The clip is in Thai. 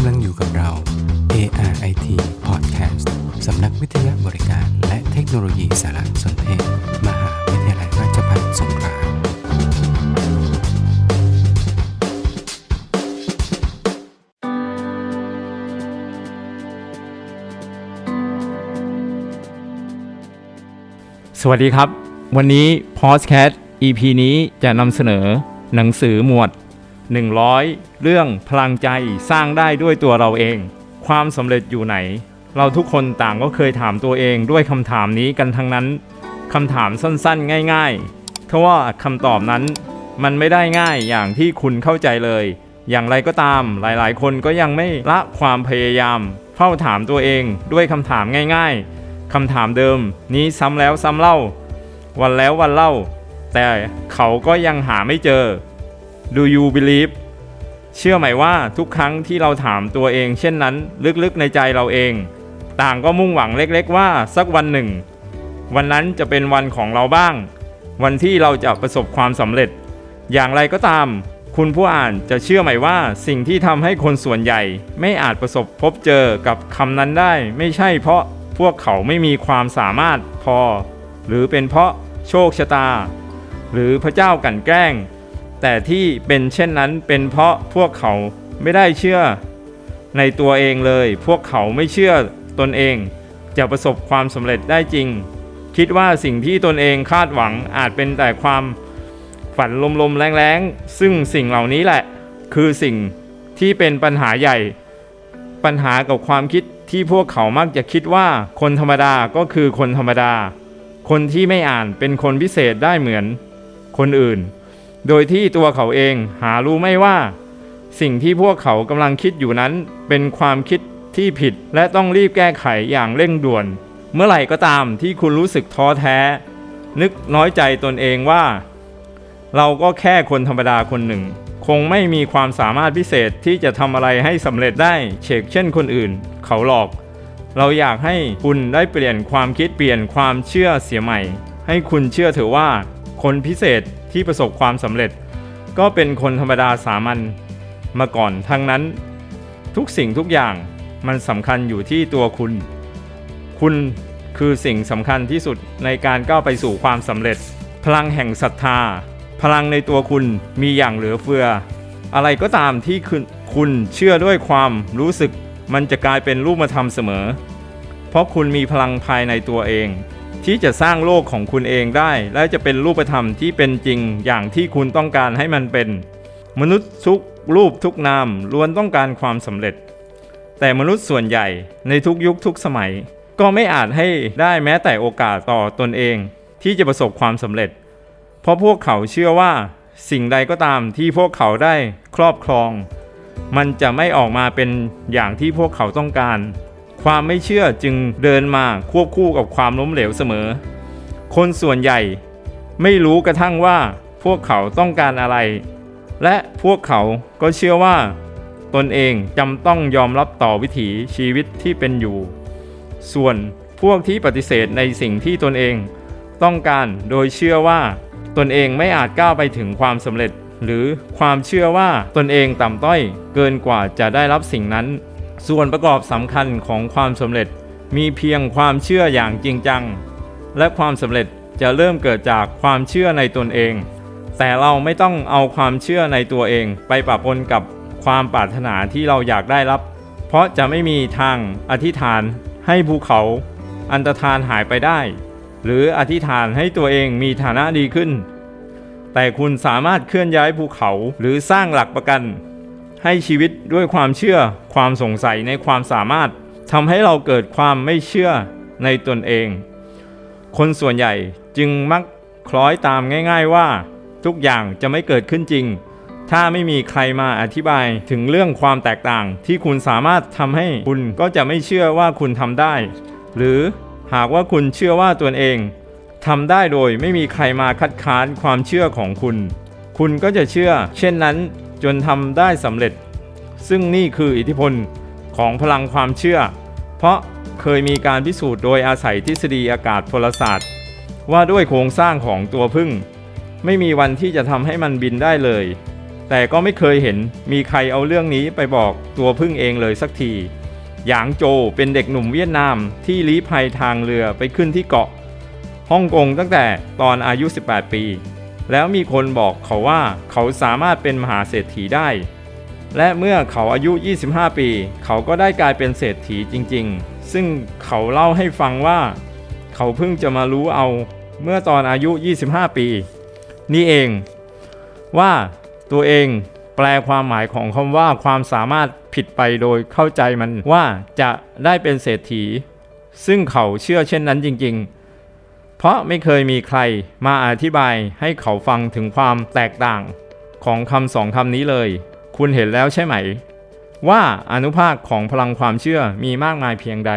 กำลังอยู่กับเรา ARIT Podcast สำนักวิทยาบริการ และเทคโนโลยีสารสนเทศ มหาวิทยาลัยราชภัฏสงขลาสวัสดีครับ วันนี้ p o d c a s t EP นี้จะนำเสนอหนังสือหมวด 100 เรื่องพลังใจสร้างได้ด้วยตัวเราเอง ความสำเร็จอยู่ไหน เราทุกคนต่างก็เคยถามตัวเองด้วยคำถามนี้กันทั้งนั้นคำถามสั้นๆ ง่ายๆเพราะว่าคำตอบนั้น มันไม่ได้ง่ายอย่างที่คุณเข้าใจเลย อย่างไรก็ตามหลายๆ คนก็ยังไม่ละความพยายาม เฝ้าถามตัวเองด้วยคำถามง่าย ๆคำถามเดิม นี้ซ้ำแล้วซ้ำเล่า วันแล้ววันเล่า แต่เขาก็ยังหาไม่เจอ Do you believe เชื่อไหมว่าทุกครั้งที่เราถามตัวเอง เช่นนั้น ลึกๆในใจเราเอง ต่างก็มุ่งหวังเล็กๆ ว่าสักวันหนึ่ง วันนั้นจะเป็นวันของเราบ้าง วันที่เราจะประสบความสำเร็จ อย่างไรก็ตาม คุณผู้อ่านจะเชื่อไหมว่าสิ่งที่ทำให้คนส่วนใหญ่ ไม่อาจประสบพบเจอกับคำนั้นได้ ไม่ใช่เพราะพวกเขาไม่มีความสามารถพอ หรือเป็นเพราะโชคชะตา หรือพระเจ้ากันแกล้ง แต่ที่เป็นเช่นนั้นเป็นเพราะพวกเขาไม่ได้เชื่อในตัวเองเลย พวกเขาไม่เชื่อตนเอง จะประสบความสำเร็จได้จริง คิดว่าสิ่งที่ตนเองคาดหวังอาจเป็นแต่ความฝันลมๆแรงๆ ซึ่งสิ่งเหล่านี้แหละ คือสิ่งที่เป็นปัญหาใหญ่ ปัญหากับความคิดที่พวกเขามักจะคิดว่าคนธรรมดาก็คือคนธรรมดา คนที่ไม่อ่านเป็นคนพิเศษได้เหมือนคนอื่น โดยที่ตัวเขาเองหารู้ไม่ว่า สิ่งที่พวกเขากำลังคิดอยู่นั้น เป็นความคิดที่ผิดและต้องรีบแก้ไขอย่างเร่งด่วน เมื่อไหร่ก็ตามที่คุณรู้สึกท้อแท้ นึกน้อยใจตนเองว่า เราก็แค่คนธรรมดาคนหนึ่ง คงไม่มีความสามารถพิเศษที่จะทำอะไรให้สำเร็จได้เฉกเช่นคนอื่น เขาหลอก เราอยากให้คุณได้เปลี่ยนความคิดเปลี่ยนความเชื่อเสียใหม่ ให้คุณเชื่อเถอะว่า คนพิเศษ ที่ประสบความสำเร็จ ก็เป็นคนธรรมดาสามัญมาก่อนทั้งนั้น ทุกสิ่งทุกอย่างมันสำคัญอยู่ที่ตัวคุณ คุณคือสิ่งสำคัญที่สุดในการก้าวไปสู่ความสำเร็จ พลังแห่งศรัทธา พลังในตัวคุณมีอย่างเหลือเฟือ อะไรก็ตามที่คุณคุณเชื่อด้วยความรู้สึก มันจะกลายเป็นรูปธรรมเสมอ เพราะคุณมีพลังภายในตัวเอง ที่จะสร้างโลกของคุณเองได้ และจะเป็นรูปธรรมที่เป็นจริงอย่างที่คุณต้องการให้มันเป็น มนุษย์ทุกรูปทุกนามล้วนต้องการความสำเร็จ แต่มนุษย์ส่วนใหญ่ในทุกยุคทุกสมัย ก็ไม่อาจให้ได้แม้แต่โอกาสต่อตนเอง ที่จะประสบความสำเร็จ เพราะพวกเขาเชื่อว่า สิ่งใดก็ตามที่พวกเขาได้ครอบครอง มันจะไม่ออกมาเป็นอย่างที่พวกเขาต้องการ ความไม่เชื่อจึงเดินมาควบคู่กับความล้มเหลวเสมอ คนส่วนใหญ่ไม่รู้กระทั่งว่าพวกเขาต้องการอะไร และพวกเขาก็เชื่อว่า ตนเองจำต้องยอมรับต่อวิถีชีวิตที่เป็นอยู่ ส่วนพวกที่ปฏิเสธในสิ่งที่ตนเองต้องการโดยเชื่อว่าตนเองไม่อาจก้าวไปถึงความสำเร็จ หรือความเชื่อว่าตนเองต่ำต้อยเกินกว่าจะได้รับสิ่งนั้น ส่วนประกอบสำคัญของความสำเร็จมีเพียงความเชื่ออย่างจริงจัง และความสำเร็จจะเริ่มเกิดจากความเชื่อในตนเอง แต่เราไม่ต้องเอาความเชื่อในตัวเอง ไปปะปนกับความปรารถนาที่เราอยากได้รับ เพราะจะไม่มีทางอธิษฐานให้ภูเขา อันตรธานหายไปได้ หรืออธิษฐานให้ตัวเองมีฐานะดีขึ้น แต่คุณสามารถเคลื่อนย้ายภูเขาหรือสร้างหลักประกัน ให้ชีวิตด้วยความเชื่อ ความสงสัยในความสามารถทำให้เราเกิดความไม่เชื่อในตนเอง คนส่วนใหญ่จึงมักคล้อยตามง่าย ๆว่า ทุกอย่างจะไม่เกิดขึ้นจริง ถ้าไม่มีใครมาอธิบายถึงเรื่องความแตกต่าง ที่คุณสามารถทำให้คุณก็จะไม่เชื่อว่าคุณทำได้ หรือหากว่าคุณเชื่อว่าตนเองทำได้โดยไม่มีใครมาคัดค้านความเชื่อของคุณ คุณก็จะเชื่อ เช่นนั้น จนทำได้สำเร็จ ซึ่งนี่คืออิทธิพลของพลังความเชื่อ เพราะเคยมีการพิสูจน์โดยอาศัยทฤษฎีอากาศพลศาสตร์ ว่าด้วยโครงสร้างของตัวพึ่ง ไม่มีวันที่จะทำให้มันบินได้เลย แต่ก็ไม่เคยเห็นมีใครเอาเรื่องนี้ไปบอกตัวพึ่งเองเลยสักทีหยางโจเป็นเด็กหนุ่มเวียดนามที่ลี้ภัยทางเรือไปขึ้นที่เกาะฮ่องกงตั้งแต่ตอนอายุ 18 ปี แล้วมีคนบอกเขาว่าเขาสามารถเป็นมหาเศรษฐีได้ และเมื่อเขาอายุ 25 ปี เขาก็ได้กลายเป็นเศรษฐีจริงๆ ซึ่งเขาเล่าให้ฟังว่า เขาเพิ่งจะมารู้เอาเมื่อตอนอายุ 25 ปี นี่เอง ว่าตัวเองแปลความหมายของคำว่าความสามารถผิดไปโดยเข้าใจมันว่าจะได้เป็นเศรษฐี ซึ่งเขาเชื่อเช่นนั้นจริง ๆ เพราะไม่เคยมีใครมาอธิบายให้เขาฟังถึงความแตกต่างของคำสองคำนี้เลย คุณเห็นแล้วใช่ไหม ว่าอนุภาคของพลังความเชื่อมีมากมายเพียงใด